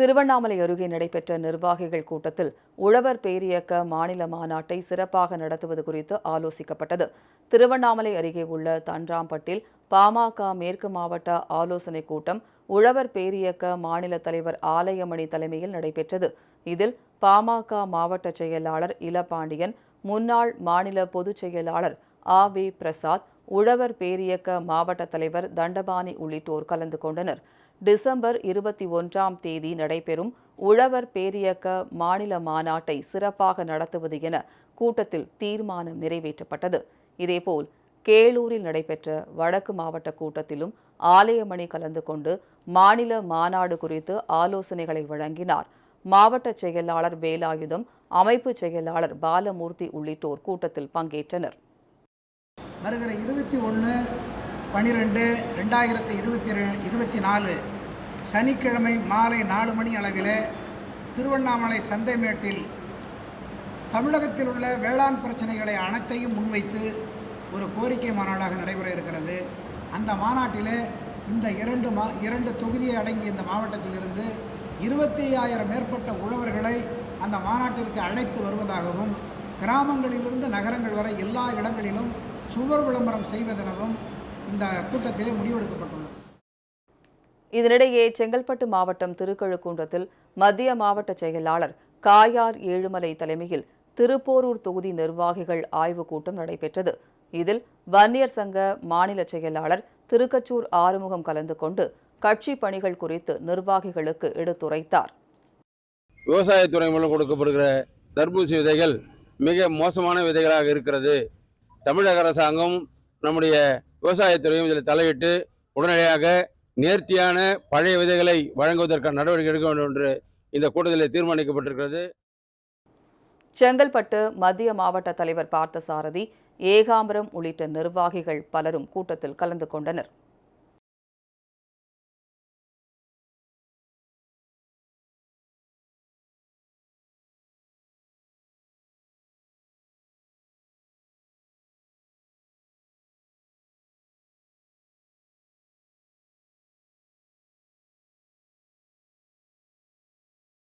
திருவண்ணாமலை அருகே நடைபெற்ற நிர்வாகிகள் கூட்டத்தில் உழவர் பேரியக்க மாநில மாநாட்டை சிறப்பாக நடத்துவது குறித்து ஆலோசிக்கப்பட்டது. திருவண்ணாமலை அருகே உள்ள தன்றாம்பட்டில் பாமக மேற்கு மாவட்ட ஆலோசனைக் கூட்டம் உழவர் பேரியக்க மாநில தலைவர் ஆலயமணி தலைமையில் நடைபெற்றது. இதில் பாமக மாவட்ட செயலாளர் இளபாண்டியன் முன்னாள் மாநில பொதுச் செயலாளர் ஆ. வி. பிரசாத் உழவர் பேரியக்க மாவட்ட தலைவர் தண்டபாணி உள்ளிட்டோர் கலந்து கொண்டனர். டிசம்பர் இருபத்தி ஒன்றாம் தேதி நடைபெறும் உழவர் பேரியக்க மாநில மாநாட்டை சிறப்பாக நடத்துவது என கூட்டத்தில் தீர்மானம் நிறைவேற்றப்பட்டது. இதேபோல் கேளூரில் நடைபெற்ற வடக்கு மாவட்ட கூட்டத்திலும் ஆலயமணி கலந்து கொண்டு மாநில மாநாடு குறித்து ஆலோசனைகளை வழங்கினார். மாவட்ட செயலாளர் வேலாயுதம் அமைப்பு செயலாளர் பாலமூர்த்தி உள்ளிட்டோர் கூட்டத்தில் பங்கேற்றனர். வருகிற இருபத்தி ஒன்று பன்னிரெண்டு ரெண்டாயிரத்தி இருபத்தி ரெ இருபத்தி நாலு சனிக்கிழமை மாலை நாலு மணி அளவில் திருவண்ணாமலை சந்தைமேட்டில் தமிழகத்தில் உள்ள வேளாண் பிரச்சனைகளை அனைத்தையும் முன்வைத்து ஒரு கோரிக்கை மாநாடாக நடைபெற இருக்கிறது. அந்த மாநாட்டில் இந்த இரண்டு மா இரண்டு தொகுதியை அடங்கிய இந்த மாவட்டத்திலிருந்து இருபத்தி ஆயிரம் மேற்பட்ட உழவர்களை அந்த மாநாட்டிற்கு அழைத்து வருவதாகவும் கிராமங்களிலிருந்து நகரங்கள் வரை எல்லா இடங்களிலும் சுவர் விளம்பரம் செய்வதெனவும் இந்த கூட்டத்திலே முடிவெடுக்கப்பட்டுள்ளது. இதனிடையே செங்கல்பட்டு மாவட்டம் திருக்கழுக்குன்றத்தில் மத்திய மாவட்ட செயலாளர் காயார் ஏழுமலை தலைமையில் திருப்போரூர் தொகுதி நிர்வாகிகள் ஆய்வுக் கூட்டம் நடைபெற்றது. இதில் வன்னியர் சங்க மாநில செயலாளர் திருக்கச்சூர் ஆறுமுகம் கலந்து கொண்டு கட்சி பணிகள் குறித்து நிர்வாகிகளுக்கு எடுத்துரைத்தார். விவசாயத்துறை மூலம் கொடுக்கப்படுகிற தர்பூசணி விதைகள் மிக மோசமான விதைகளாக இருக்கிறது. தமிழக அரசாங்கம் நம்முடைய விவசாயத்துறையும் இதில் தலையிட்டு உடனடியாக நேர்த்தியான பழைய விதைகளை வழங்குவதற்கான நடவடிக்கை எடுக்க வேண்டும் என்று இந்த கூட்டத்தில் தீர்மானிக்கப்பட்டிருக்கிறது. செங்கல்பட்டு மத்திய மாவட்ட தலைவர் பார்த்தசாரதி ஏகாம்பரம் உள்ளிட்ட நிர்வாகிகள் பலரும் கூட்டத்தில் கலந்து கொண்டனர்.